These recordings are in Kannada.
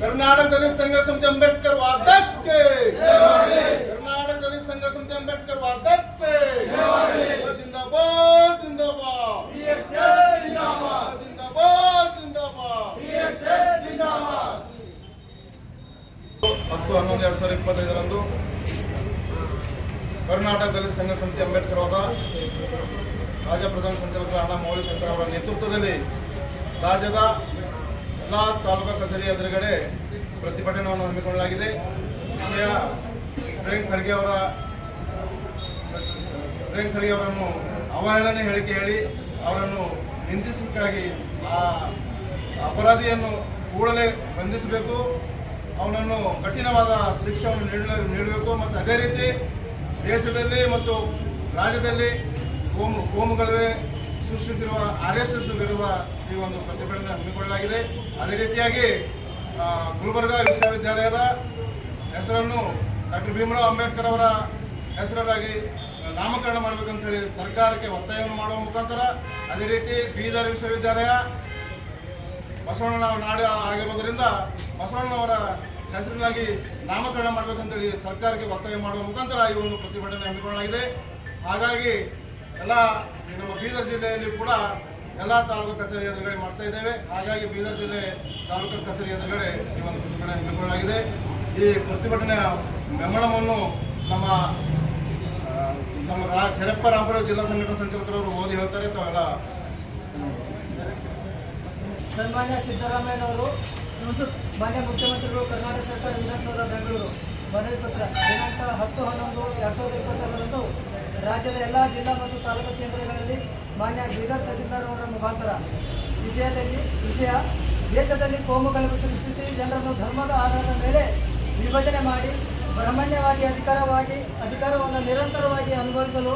ಕರ್ನಾಟಕದಲ್ಲಿ ಸಂಘ ಸಮಿತಿ ಅಂಬೇಡ್ಕರ್ ವಾದಕ್ಕೆ. ಕರ್ನಾಟಕದಲ್ಲಿ ಸಂಘ ಸಮಿತಿ ಅಂಬೇಡ್ಕರ್ ವಾದಕ್ಕೆ. ಜಿಂದಾಬಾದ್ ಜಿಂದಾಬಾದ್. ಜಿಂದಾಬಾದ್ ಜಿಂದಾಬಾದ್ ಹತ್ತು, ಹನ್ನೊಂದು, ಎರಡ್ ಸಾವಿರದ ಇಪ್ಪತ್ತೈದರಂದು ಕರ್ನಾಟಕದಲ್ಲಿ ಸಂಘ ಸಮಿತಿ ಅಂಬೇಡ್ಕರ್ ವಾದ ರಾಜ್ಯ ಪ್ರಧಾನ ಸಂಚಾಲಕ ಅಣ್ಣ ಮೌರ್ಯ ಶಂಕರ್ ಅವರ ನೇತೃತ್ವದಲ್ಲಿ ರಾಜ್ಯದ ಎಲ್ಲ ತಾಲೂಕಾ ಕಚೇರಿ ಎದುರುಗಡೆ ಪ್ರತಿಭಟನೆಯನ್ನು ಹಮ್ಮಿಕೊಳ್ಳಲಾಗಿದೆ. ವಿಷಯ ಪ್ರೇಮ್ ಖರ್ಗೆ ಅವರ ಪ್ರೇಮ್ ಖರ್ಗೆ ಅವರನ್ನು ಅವಹೇಳನೆ ಹೇಳಿಕೆ ಹೇಳಿ ಅವರನ್ನು ನಿಂದಿಸಬೇಕಾಗಿ ಆ ಅಪರಾಧಿಯನ್ನು ಕೂಡಲೇ ಬಂಧಿಸಬೇಕು. ಅವನನ್ನು ಕಠಿಣವಾದ ಶಿಕ್ಷೆಯನ್ನು ನೀಡಲ ನೀಡಬೇಕು ಮತ್ತು ಅದೇ ರೀತಿ ದೇಶದಲ್ಲಿ ಮತ್ತು ರಾಜ್ಯದಲ್ಲಿ ಕೋಮು ಕೋಮುಗಲಭೆ ಸೃಷ್ಟಿಸಿರುವ ಆರ್ ಎಸ್ ಎಸ್ ವಿರುವ ಈ ಒಂದು ಪ್ರತಿಭಟನೆ ಹಮ್ಮಿಕೊಳ್ಳಲಾಗಿದೆ. ಅದೇ ರೀತಿಯಾಗಿ ಗುಲ್ಬರ್ಗಾ ವಿಶ್ವವಿದ್ಯಾಲಯದ ಹೆಸರನ್ನು ಡಾಕ್ಟರ್ ಭೀಮರಾವ್ ಅಂಬೇಡ್ಕರ್ ಅವರ ಹೆಸರಾಗಿ ನಾಮಕರಣ ಮಾಡಬೇಕಂತ ಹೇಳಿ ಸರ್ಕಾರಕ್ಕೆ ಒತ್ತಾಯವನ್ನು ಮಾಡುವ ಮುಖಾಂತರ ಅದೇ ರೀತಿ ಬೀದರ್ ವಿಶ್ವವಿದ್ಯಾಲಯ ಬಸವಣ್ಣನ ನಾಡು ಆಗಿರೋದರಿಂದ ಬಸವಣ್ಣನವರ ಹೆಸರಿನಾಗಿ ನಾಮಕರಣ ಮಾಡಬೇಕಂತೇಳಿ ಸರ್ಕಾರಕ್ಕೆ ಒತ್ತಾಯ ಮಾಡುವ ಮುಖಾಂತರ ಈ ಒಂದು ಪ್ರತಿಭಟನೆ ಹಮ್ಮಿಕೊಳ್ಳಲಾಗಿದೆ. ಹಾಗಾಗಿ ಎಲ್ಲ ನಮ್ಮ ಬೀದರ್ ಜಿಲ್ಲೆಯಲ್ಲಿ ಕೂಡ ಎಲ್ಲ ತಾಲೂಕು ಕಚೇರಿ ಎದುರುಗಡೆ ಮಾಡ್ತಾ ಇದ್ದೇವೆ. ಹಾಗಾಗಿ ಬೀದರ್ ಜಿಲ್ಲೆ ತಾಲೂಕು ಕಚೇರಿ ಎದುರುಗಡೆ ಈ ಒಂದು ಪ್ರತಿಭಟನೆ ಹಮ್ಮಿಕೊಳ್ಳಲಾಗಿದೆ. ಈ ಪ್ರತಿಭಟನೆಯ ಮೆಮಣವನ್ನು ನಮ್ಮ ನಮ್ಮ ರಾ ಚರಪ್ಪ ರಾಮಪುರ ಜಿಲ್ಲಾ ಸಂಘಟನಾ ಸಂಚಾಲಕರವರು ಓದಿ ಹೇಳ್ತಾರೆ ತಾವೆಲ್ಲ ಸನ್ಮಾನ್ಯ ಸಿದ್ದರಾಮಯ್ಯನವರು ಮಾನ್ಯ ಮುಖ್ಯಮಂತ್ರಿಗಳು ಕರ್ನಾಟಕ ಸರ್ಕಾರ ವಿಧಾನಸೌಧ, ಬೆಂಗಳೂರು. ಮನವಿ ಪತ್ರ. ದಿನಾಂಕ ಹತ್ತು ಹನ್ನೊಂದು, ಎರಡು ಸಾವಿರದ ಇಪ್ಪತ್ತೈದರಂದು ರಾಜ್ಯದ ಎಲ್ಲ ಜಿಲ್ಲಾ ಮತ್ತು ತಾಲೂಕು ಕೇಂದ್ರಗಳಲ್ಲಿ ಮಾನ್ಯ ಬೀದರ್ ತಹಸೀಲ್ದಾರ್ ಅವರ ಮುಖಾಂತರ ವಿಷಯದಲ್ಲಿ ವಿಷಯ ದೇಶದಲ್ಲಿ ಕೋಮು ಕಲಪು ಸೃಷ್ಟಿಸಿ ಜನರನ್ನು ಧರ್ಮದ ಆಧಾರದ ಮೇಲೆ ವಿಭಜನೆ ಮಾಡಿ ಬ್ರಹ್ಮಣ್ಯವಾಗಿ ಅಧಿಕಾರವಾಗಿ ಅಧಿಕಾರವನ್ನು ನಿರಂತರವಾಗಿ ಅನುಭವಿಸಲು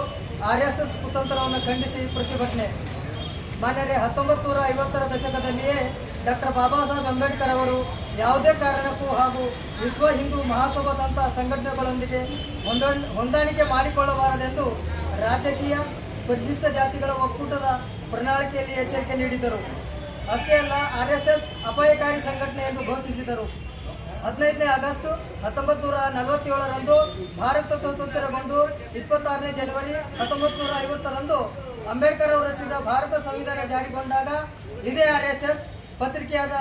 ಆರ್ ಎಸ್ ಎಸ್ ಕುತಂತ್ರವನ್ನು ಖಂಡಿಸಿ ಪ್ರತಿಭಟನೆ. ಮಾನ್ಯರೇ, ಹತ್ತೊಂಬತ್ತು ನೂರ ಐವತ್ತರ ದಶಕದಲ್ಲಿಯೇ ಡಾಕ್ಟರ್ ಬಾಬಾ ಸಾಹೇಬ್ ಅಂಬೇಡ್ಕರ್ ಅವರು ಯಾವುದೇ ಕಾರಣಕ್ಕೂ ಹಾಗೂ ವಿಶ್ವ ಹಿಂದೂ ಮಹಾಸಭಾದಂತಹ ಸಂಘಟನೆಗಳೊಂದಿಗೆ ಹೊಂದಾಣ್ ಹೊಂದಾಣಿಕೆ ಮಾಡಿಕೊಳ್ಳಬಾರದೆಂದು ರಾಜಕೀಯ, ಪರಿಶಿಷ್ಟ ಜಾತಿಗಳ ಒಕ್ಕೂಟದ ಪ್ರಣಾಳಿಕೆಯಲ್ಲಿ ಎಚ್ಚರಿಕೆ ನೀಡಿದರು ಅಷ್ಟೇ ಅಲ್ಲ, ಆರ್ ಎಸ್ ಎಸ್ ಅಪಾಯಕಾರಿ ಸಂಘಟನೆ ಎಂದು ಘೋಷಿಸಿದರು. ಹದಿನೈದನೇ ಆಗಸ್ಟ್ ಹತ್ತೊಂಬತ್ತು ನೂರ ನಲವತ್ತೇಳರಂದು ಭಾರತ ಸ್ವತಂತ್ರಗೊಂಡು ಇಪ್ಪತ್ತಾರನೇ ಜನವರಿ ಹತ್ತೊಂಬತ್ತು ನೂರ ಐವತ್ತರಂದು ಅಂಬೇಡ್ಕರ್ ಅವರು ರಚಿಸಿದ ಭಾರತ ಸಂವಿಧಾನ ಜಾರಿಗೊಂಡಾಗ ಇದೇ ಆರ್ ಎಸ್ ಎಸ್ ಪತ್ರಿಕೆಯಾದ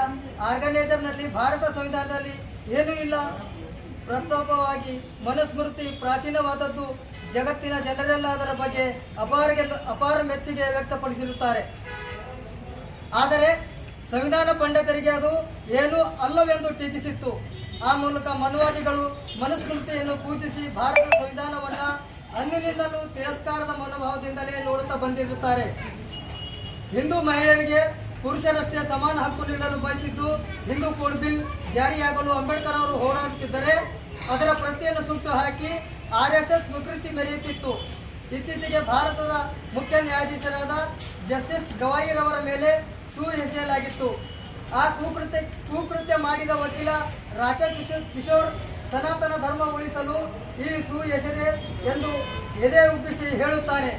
ಆರ್ಗನೈಸರ್ನಲ್ಲಿ ಭಾರತ ಸಂವಿಧಾನದಲ್ಲಿ ಏನೂ ಇಲ್ಲ. ಪ್ರಸ್ತಾಪವಾಗಿ ಮನುಸ್ಮೃತಿ ಪ್ರಾಚೀನವಾದದ್ದು ಜಗತ್ತಿನ ಜನರೆಲ್ಲ ಅದರ ಬಗ್ಗೆ ಅಪಾರ ಅಪಾರ ಮೆಚ್ಚುಗೆ ವ್ಯಕ್ತಪಡಿಸಿರುತ್ತಾರೆ. ಆದರೆ ಸಂವಿಧಾನ ಪಂಡಿತರಿಗೆ ಅದು ಏನೂ ಅಲ್ಲವೆಂದು ಟೀಕಿಸಿತ್ತು. ಆ ಮೂಲಕ ಮನುವಾದಿಗಳು ಮನುಸ್ಮೃತಿಯನ್ನು ಪೂಜಿಸಿ ಭಾರತ ಸಂವಿಧಾನವನ್ನು ಅಂದಿನಿಂದಲೂ ತಿರಸ್ಕಾರದ ಮನೋಭಾವದಿಂದಲೇ ನೋಡುತ್ತಾ ಬಂದಿರುತ್ತಾರೆ. ಹಿಂದೂ ಮಹಿಳೆಯರಿಗೆ ಪುರುಷರಷ್ಟೇ ಸಮಾನ ಹಕ್ಕು ನೀಡಲು ಬಯಸಿದ್ದು ಹಿಂದೂ ಕೋಡ್ ಬಿಲ್ ಜಾರಿಯಾಗಲು ಅಂಬೇಡ್ಕರ್ ಅವರು ಹೋರಾಡುತ್ತಿದ್ದರೆ ಅದರ ಪ್ರತಿಯನ್ನು ಸುಟ್ಟು ಹಾಕಿ ಆರ್ ಎಸ್ ಎಸ್ ವಿಕೃತಿ ಮೆರೆಯುತ್ತಿತ್ತು. ಇತ್ತೀಚೆಗೆ ಭಾರತದ ಮುಖ್ಯ ನ್ಯಾಯಾಧೀಶರಾದ ಜಸ್ಟಿಸ್ ಗವಾಯಿರವರ ಮೇಲೆ ಸೂ ಎಸೆಯಲಾಗಿತ್ತು. ಆ ಕುಕೃತ್ಯ ಕುಕೃತ್ಯ ಮಾಡಿದ ವಕೀಲ ರಾಕೇಶ್ ಕಿಶೋರ್ ಕಿಶೋರ್ ಸನಾತನ ಧರ್ಮ ಉಳಿಸಲು ಈ ಸೂ ಎಸೆದೆ ಎಂದು ಎದೆ ಉಬ್ಬಿಸಿ ಹೇಳುತ್ತಾನೆ.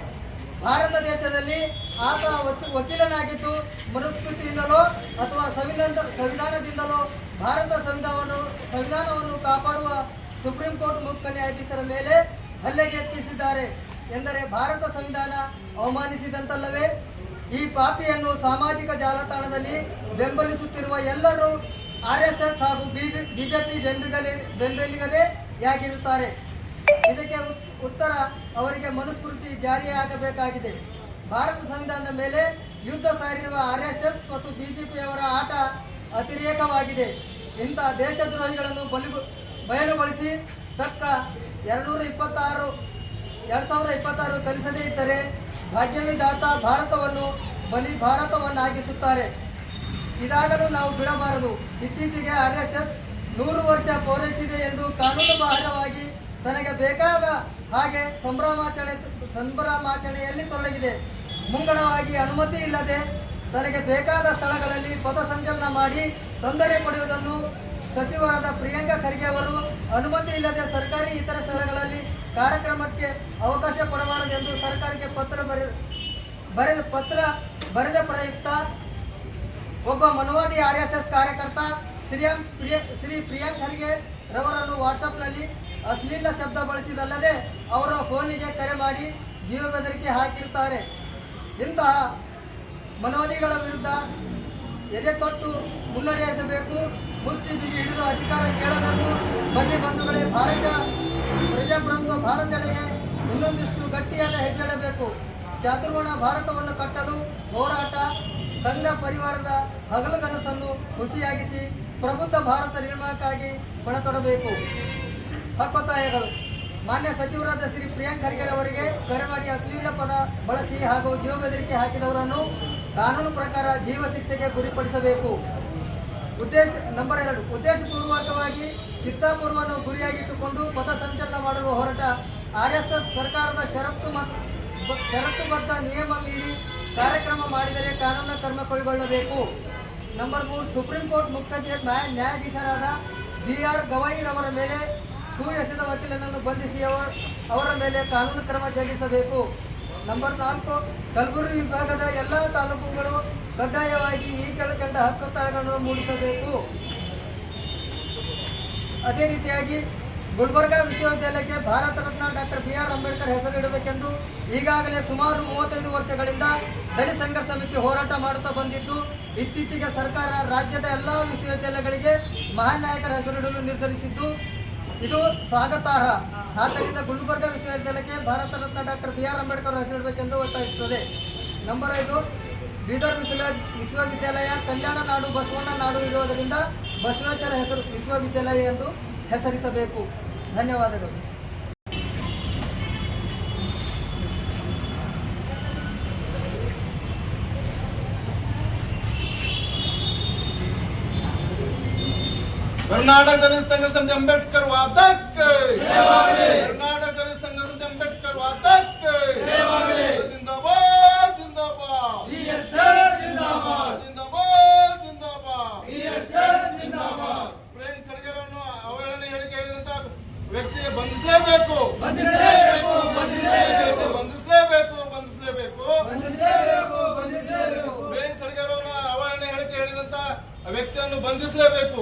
ಭಾರತ ದೇಶದಲ್ಲಿ ಆತ ವಕಿ- ವಕೀಲನಾಗಿದ್ದು ಮನುಸ್ಮೃತಿಯಿಂದಲೋ ಅಥವಾ ಸಂವಿಧಾನ ಸಂವಿಧಾನದಿಂದಲೋ ಭಾರತ ಸಂವಿಧಾನವನ್ನು ಸಂವಿಧಾನವನ್ನು ಕಾಪಾಡುವ ಸುಪ್ರೀಂ ಕೋರ್ಟ್ ಮುಖ್ಯ ನ್ಯಾಯಾಧೀಶರ ಮೇಲೆ ಹಲ್ಲೆಗೆ ಯತ್ನಿಸಿದ್ದಾರೆ ಎಂದರೆ ಭಾರತ ಸಂವಿಧಾನ ಅವಮಾನಿಸಿದಂತಲ್ಲವೇ? ಈ ಪಾಪಿಯನ್ನು ಸಾಮಾಜಿಕ ಜಾಲತಾಣದಲ್ಲಿ ಬೆಂಬಲಿಸುತ್ತಿರುವ ಎಲ್ಲರೂ ಆರ್ ಎಸ್ ಎಸ್ ಹಾಗೂ ಬಿಜೆಪಿ ಬೆಂಬಲಿಗರೇ ಬೆಂಬಲಿಗರೇ ಯಾಗಿರುತ್ತಾರೆ? ಇದಕ್ಕೆ ಉತ್- ಉತ್ತರ ಅವರಿಗೆ ಮನುಸ್ಮೃತಿ ಜಾರಿಯಾಗಬೇಕಾಗಿದೆ. ಭಾರತ ಸಂವಿಧಾನದ ಮೇಲೆ ಯುದ್ಧ ಸಾರಿರುವ ಆರ್ ಎಸ್ ಎಸ್ ಮತ್ತು ಬಿಜೆಪಿಯವರ ಆಟ ಅತಿರೇಕವಾಗಿದೆ. ಇಂಥ ದೇಶದ್ರೋಹಿಗಳನ್ನು ಬಲಿಗೊ, ಬಯಲುಗೊಳಿಸಿ ತಕ್ಕ ಎರಡುನೂರ ಇಪ್ಪತ್ತಾರು ಎರಡು ಸಾವಿರದ ಇಪ್ಪತ್ತಾರು ಕಲಿಸದೇ ಇದ್ದರೆ ಭಾಗ್ಯವಿದಾತ ಭಾರತವನ್ನು ಬಲಿ ಭಾರತವನ್ನಾಗಿಸುತ್ತಾರೆ. ಇದಾಗಲೂ ನಾವು ಬಿಡಬಾರದು. ಇತ್ತೀಚೆಗೆ ಆರ್ ಎಸ್ ಎಸ್ ನೂರು ವರ್ಷ ಪೂರೈಸಿದೆ ಎಂದು ಕಾನೂನು ಬಾಹಿರವಾಗಿ ತನಗೆ ಬೇಕಾದ ಹಾಗೆ ಸಂಭ್ರಮಾಚರಣೆ, ಸಂಭ್ರಮಾಚರಣೆಯಲ್ಲಿ ತೊಡಗಿದೆ. ಮುಂಗಡವಾಗಿ ಅನುಮತಿ ಇಲ್ಲದೆ ತನಗೆ ಬೇಕಾದ ಸ್ಥಳಗಳಲ್ಲಿ ಪಥಸಂಚಲನ ಮಾಡಿ ತೊಂದರೆ ಪಡೆಯುವುದನ್ನು ಸಚಿವರಾದ ಪ್ರಿಯಾಂಕಾ ಖರ್ಗೆ ಅವರು ಅನುಮತಿ ಇಲ್ಲದೆ ಸರ್ಕಾರಿ ಇತರ ಸ್ಥಳಗಳಲ್ಲಿ ಕಾರ್ಯಕ್ರಮಕ್ಕೆ ಅವಕಾಶ ಕೊಡಬಾರದೆಂದು ಸರ್ಕಾರಕ್ಕೆ ಪತ್ರ ಬರೆ ಬರೆದ ಪತ್ರ ಬರೆದ ಪ್ರಯುಕ್ತ ಒಬ್ಬ ಮನುವಾದಿ ಆರ್ ಎಸ್ ಎಸ್ ಕಾರ್ಯಕರ್ತ ಶ್ರೀ ಪ್ರಿಯ, ಶ್ರೀ ಪ್ರಿಯಾಂಕ್ ಖರ್ಗೆ ರವರನ್ನು ವಾಟ್ಸಪ್ನಲ್ಲಿ ಅಶ್ಲೀಲ ಶಬ್ದ ಬಳಸಿದಲ್ಲದೆ ಅವರ ಫೋನಿಗೆ ಕರೆ ಮಾಡಿ ಜೀವ ಬೆದರಿಕೆ ಹಾಕಿರುತ್ತಾರೆ. ಇಂತಹ ಮನವಾದಿಗಳ ವಿರುದ್ಧ ಎದೆ ತೊಟ್ಟು ಮುನ್ನಡೆಸಬೇಕು ಮುಷ್ಟಿ ಬಿಗಿ ಹಿಡಿದು ಅಧಿಕಾರ ಕೇಳಬೇಕು. ಬನ್ನಿ ಬಂಧುಗಳೇ, ಭಾರತ, ಪ್ರಜಾಪ್ರಭುತ್ವ ಭಾರತಡೆಗೆ ಇನ್ನೊಂದಿಷ್ಟು ಗಟ್ಟಿಯಾದ ಹೆಜ್ಜೆಡಬೇಕು ಚಾತುರ್ವರ್ಣ ಭಾರತವನ್ನು ಕಟ್ಟಲು ಹೋರಾಟ, ಸಂಘ ಪರಿವಾರದ ಹಗಲುಗನಸನ್ನು ಹುಸಿಯಾಗಿಸಿ ಪ್ರಬುದ್ಧ ಭಾರತ ನಿರ್ಮಾಣಕ್ಕಾಗಿ ಪಣತೊಡಬೇಕು. ಹಕ್ಕೊತ್ತಾಯಗಳು ಮಾನ್ಯ ಸಚಿವರಾದ ಶ್ರೀ ಪ್ರಿಯಾಂಕ್ ಖರ್ಗೆ ಅವರಿಗೆ ಕರೆ ಮಾಡಿ ಅಶ್ಲೀಲ ಪದ ಬಳಸಿ ಹಾಗೂ ಜೀವ ಬೆದರಿಕೆ ಹಾಕಿದವರನ್ನು ಕಾನೂನು ಪ್ರಕಾರ ಜೀವ ಶಿಕ್ಷೆಗೆ ಗುರಿಪಡಿಸಬೇಕು. ಉದ್ದೇಶ ನಂಬರ್ ಎರಡು, ಉದ್ದೇಶಪೂರ್ವಕವಾಗಿ ಚಿತ್ತಾಪೂರ್ವವನ್ನು ಗುರಿಯಾಗಿಟ್ಟುಕೊಂಡು ಪಥ ಸಂಚಲನ ಮಾಡಲು ಹೊರಟ ಆರ್ ಸರ್ಕಾರದ ಷರತ್ತು ಷರತ್ತುಬದ್ಧ ನಿಯಮ ಮೀರಿ ಕಾರ್ಯಕ್ರಮ ಮಾಡಿದರೆ ಕಾನೂನು ಕ್ರಮ ಕೈಗೊಳ್ಳಬೇಕು ನಂಬರ್ ಮೂರು, ಸುಪ್ರೀಂ ಕೋರ್ಟ್ ಮುಖ್ಯ ನ್ಯಾಯ, ನ್ಯಾಯಾಧೀಶರಾದ ಬಿ ಆರ್ ಗವಾಯಿರವರ ಮೇಲೆ ಸುಎಸೆದ ವಕೀಲನನ್ನು ಬಂಧಿಸಿ ಅವರ ಅವರ ಮೇಲೆ ಕಾನೂನು ಕ್ರಮ ಜರುಗಿಸಬೇಕು. ನಂಬರ್ ನಾಲ್ಕು, ಕಲಬುರಗಿ ವಿಭಾಗದ ಎಲ್ಲ ತಾಲೂಕುಗಳು ಕಡ್ಡಾಯವಾಗಿ ಈ ಕೆಳಕಂಡ ಹಕ್ಕುತ್ತಾಯಗಳನ್ನು ಮೂಡಿಸಬೇಕು. ಅದೇ ರೀತಿಯಾಗಿ ಗುಲ್ಬರ್ಗಾ ವಿಶ್ವವಿದ್ಯಾಲಯಕ್ಕೆ Bharat Ratna doctor B R Ambedkar ಹೆಸರಿಡಬೇಕೆಂದು ಈಗಾಗಲೇ ಸುಮಾರು ಮೂವತ್ತೈದು ವರ್ಷಗಳಿಂದ ದಲಿತ ಸಂಘರ್ಷ ಸಮಿತಿ ಹೋರಾಟ ಮಾಡುತ್ತಾ ಬಂದಿದ್ದು, ಇತ್ತೀಚೆಗೆ ಸರ್ಕಾರ ರಾಜ್ಯದ ಎಲ್ಲ ವಿಶ್ವವಿದ್ಯಾಲಯಗಳಿಗೆ ಮಹಾನ್ ನಾಯಕರ ಹೆಸರಿಡಲು ನಿರ್ಧರಿಸಿದ್ದು ಇದು ಸ್ವಾಗತಾರ್ಹ. ಆದ್ದರಿಂದ ಗುಲ್ಬರ್ಗಾ ವಿಶ್ವವಿದ್ಯಾಲಯಕ್ಕೆ Bharat Ratna doctor B R Ambedkar ಹೆಸರಿಡಬೇಕೆಂದು ಒತ್ತಾಯಿಸುತ್ತದೆ. ನಂಬರ್ ಐದು, ಬೀದರ್ ವಿಶ್ವ ವಿಶ್ವವಿದ್ಯಾಲಯ, ಕಲ್ಯಾಣ ನಾಡು, ಬಸವಣ್ಣ ನಾಡು ಇರುವುದರಿಂದ ಬಸವೇಶ್ವರ ಹೆಸರು ವಿಶ್ವವಿದ್ಯಾಲಯ ಎಂದು ಹೆಸರಿಸಬೇಕು. ಧನ್ಯವಾದಗಳು. ಕರ್ನಾಟಕ ದಲಿತ ಸಂಘ ಸಮಿತಿ ಅಂಬೇಡ್ಕರ್ ವಾದಕ್ಕೆ. ಕರ್ನಾಟಕ ದಲಿತ ಸಂಘ ಸಮಿತಿ ಅಂಬೇಡ್ಕರ್ ವಾದಕ್ಕೆ. ಜಿಂದಾಬಾದ್ ಜಿಂದಾಬಾದ್. ಜಿಂದಾಬಾದ್. ಜಿಂದಾಬಾದ್ ಪ್ರಿಯಾಂಕ್ ಖರ್ಗೆರನ್ನು ಅವಹೇಳನ ಹೇಳಿಕೆ ಹೇಳಿದಂತ ವ್ಯಕ್ತಿಗೆ ಬಂಧಿಸಲೇಬೇಕು. ಬಂಧಿಸಲೇಬೇಕು, ಬಂಧಿಸಲೇಬೇಕು. ಬಂಧಿಸಲೇಬೇಕು ಬಂಧಿಸಲೇಬೇಕು. ಬಂಧಿಸಲೇಬೇಕು ಬಂಧಿಸಲೇಬೇಕು. ಪ್ರಿಯಾಂಕ್ ಖರ್ಗೆರವನ್ನ ಅವಹೇಳನ ಹೇಳಿಕೆ ಹೇಳಿದಂತ ವ್ಯಕ್ತಿಯನ್ನು ಬಂಧಿಸಲೇಬೇಕು.